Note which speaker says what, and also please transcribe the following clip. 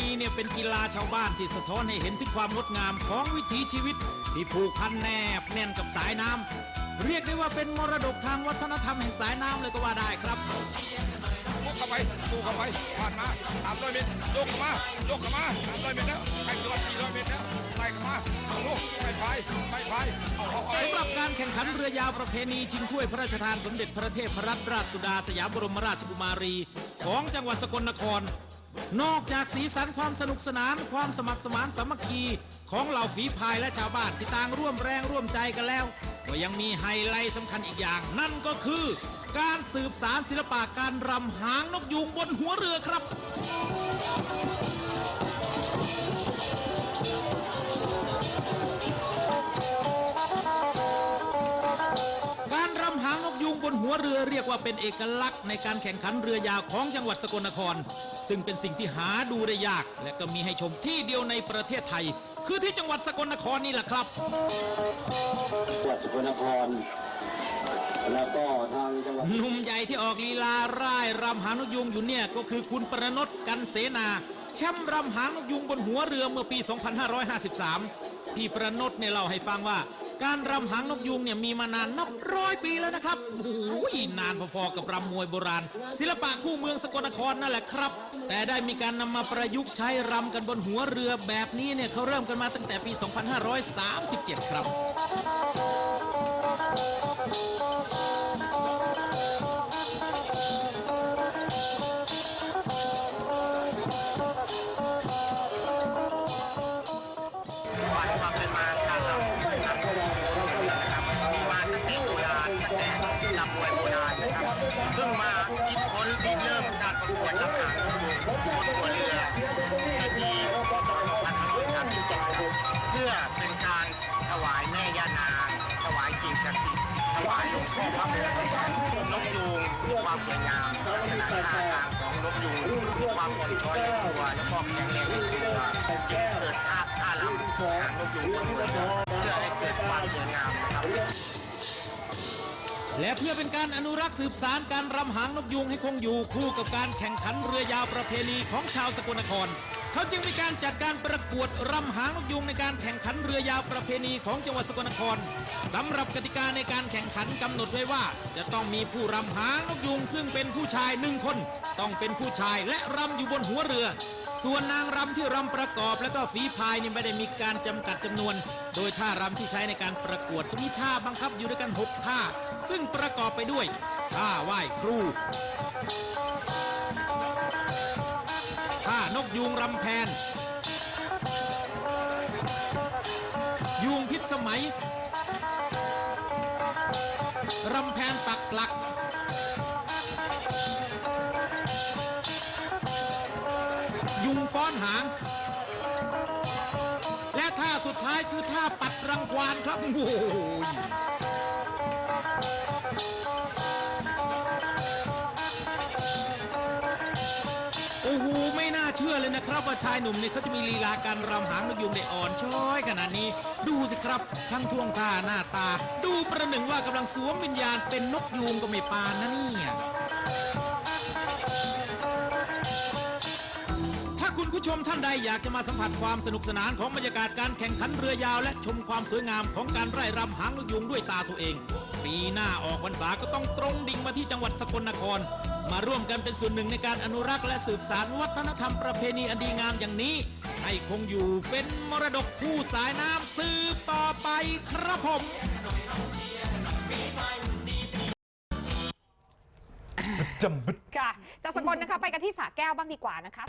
Speaker 1: ณีเนี่ยเป็นกีฬาชาวบ้านที่สะท้อนให้เห็นถึงความงดงามของวิถีชีวิต ที่ผูกพันแนบแน่นกับสายน้ำเรียกได้ว่าเป็นมรดกทางวัฒนธรรมแห่งสายน้ำเลยก็ว่าได้ครับ
Speaker 2: มุกเข้าไปสู้เข้าไปผ่านมาสามร้อยเมตรโยกเข้ามาโยกเข้ามาสามร้อยเมตรแล้วใกล้ตัวสี่ร้อยเมตรแล้วไล่เข้ามาเอาลูกไม่พายไม่พายเอาเอาเอา
Speaker 1: สำหรับการแข่งขันเรือยาวประเพณีชิงถ้วยพระราชทานสมเด็จพระเทพรัตนราชสุดาสยามบรมราชกุมารี ของจังหวัดสกลนคร นอกจากสีสันความสนุกสนานความสมัครสมานสามัคคีของเหล่าฝีพายและชาวบ้านที่ต่างร่วมแรงร่วมใจกันแล้ว ก็ยังมีไฮไลท์สำคัญอีกอย่าง นั่นก็คือ การสืบสารศิลปะการรำหางนกยูงบนหัวเรือครับการรำหางนกยูงบนหัวเรือเรียกว่าเป็นเอกลักษณ์ในการแข่งขันเรือยาวของจังหวัดสกลนคร ซึ่งเป็นสิ่งที่หาดูได้ยาก และก็มีให้ชมที่เดียวในประเทศไทย คือที่จังหวัดสกลนครนี่แหละครับ
Speaker 3: จังหวัดสกลนครแล้วก็ทางจังหวัด
Speaker 1: หนุ่มใหญ่ที่ออกลีลาร่ายรำหางนกยูงอยู่เนี่ยก็คือคุณประนตกันเสนาแชมป์รำหางนกยูงบนหัวเรือเมื่อปี 2553 พี่ประนตเนี่ยเล่าให้ฟังว่า การรำหางนกยูงเนี่ยมีมานานนับร้อยปีแล้วนะครับโอ้ยนานพอๆกับรำมวยโบราณ ศิลปะคู่เมืองสกลนครนั่นแหละครับ แต่ได้มีการนำมาประยุกต์ใช้รำกันบนหัวเรือแบบนี้เนี่ยเขาเริ่มกันมาตั้งแต่ปี 2537 ครับ
Speaker 4: เพิ่งมาคิดค้นริเริ่มการประกวดลำหางนกยูงบนหัวเรือในปีพศ2537ครับเพื่อเป็นการถวายแม่ย่านางถวายสิ่งศักดิ์สิทธิ์ถวายหลวงพ่อพระโพธิ์ศรีนกยูงมีความสวยงามลักษณะท่าทางของนกยูงมีความอ่อนช้อยในตัวแล้วก็แข็งแรงในตัวจึงเกิดท่าท่ารำหางนกยูงบนหัวเรือเพื่อให้เกิดความสวยงามนะครับ
Speaker 1: และเพื่อเป็นการอนุรักษ์สืบสารการรำหางนกยูงให้คงอยู่คู่กับการแข่งขันเรือยาวประเพณีของชาวสกลนคร เขาจึงมีการจัดการประกวดรำหางนกยูงในการแข่งขันเรือยาวประเพณีของจังหวัดสกลนครสำหรับกติกาในการแข่งขันกำหนดไว้ว่า จะต้องมีผู้รำหางนกยูงซึ่งเป็นผู้ชายหนึ่งคน ต้องเป็นผู้ชายและรำอยู่บนหัวเรือ ส่วนนางรำที่รำประกอบและก็ฝีพายนี่ไม่ได้มีการจำกัดจำนวน โดยท่ารำที่ใช้ในการประกวดจะมีท่าบังคับอยู่ด้วยกัน 6 ท่า ซึ่งประกอบไปด้วยท่าไหว้ครูท่านกยูงรำแพน ยูงพิษสมัย รำแพนปักหลัก ฟ้อนหาง และท่าสุดท้ายคือท่าปัดรังควานครับโอ้โหโอ้โหไม่น่าเชื่อเลยนะครับ ว่าชายหนุ่มเนี่ยเขาจะมีลีลาการรำหางนกยูงได้อ่อนช้อยขนาดนี้ ดูสิครับ ทั้งท่วงท่าหน้าตา ดูประหนึ่งว่ากำลังสวมวิญญาณเป็นนกยูงก็ไม่ปานนะเนี่ย ผู้ชมท่านใดอยากจะมาสัมผัสความสนุกสนานของบรรยากาศการแข่งขันเรือยาว และชมความสวยงามของการไร่รำหางนกยูงด้วยตาตัวเอง ปีหน้าออกพรรษาก็ต้องตรงดิ่งมาที่จังหวัดสกลนคร มาร่วมกันเป็นส่วนหนึ่งในการอนุรักษ์และสืบสานวัฒนธรรมประเพณีอันดีงามอย่างนี้ ให้คงอยู่เป็นมรดกคู่สายน้ำสืบต่อไปครับผม
Speaker 5: ค่ะจากสกลนะคะไปกันที่สระแก้วบ้างดีกว่านะคะ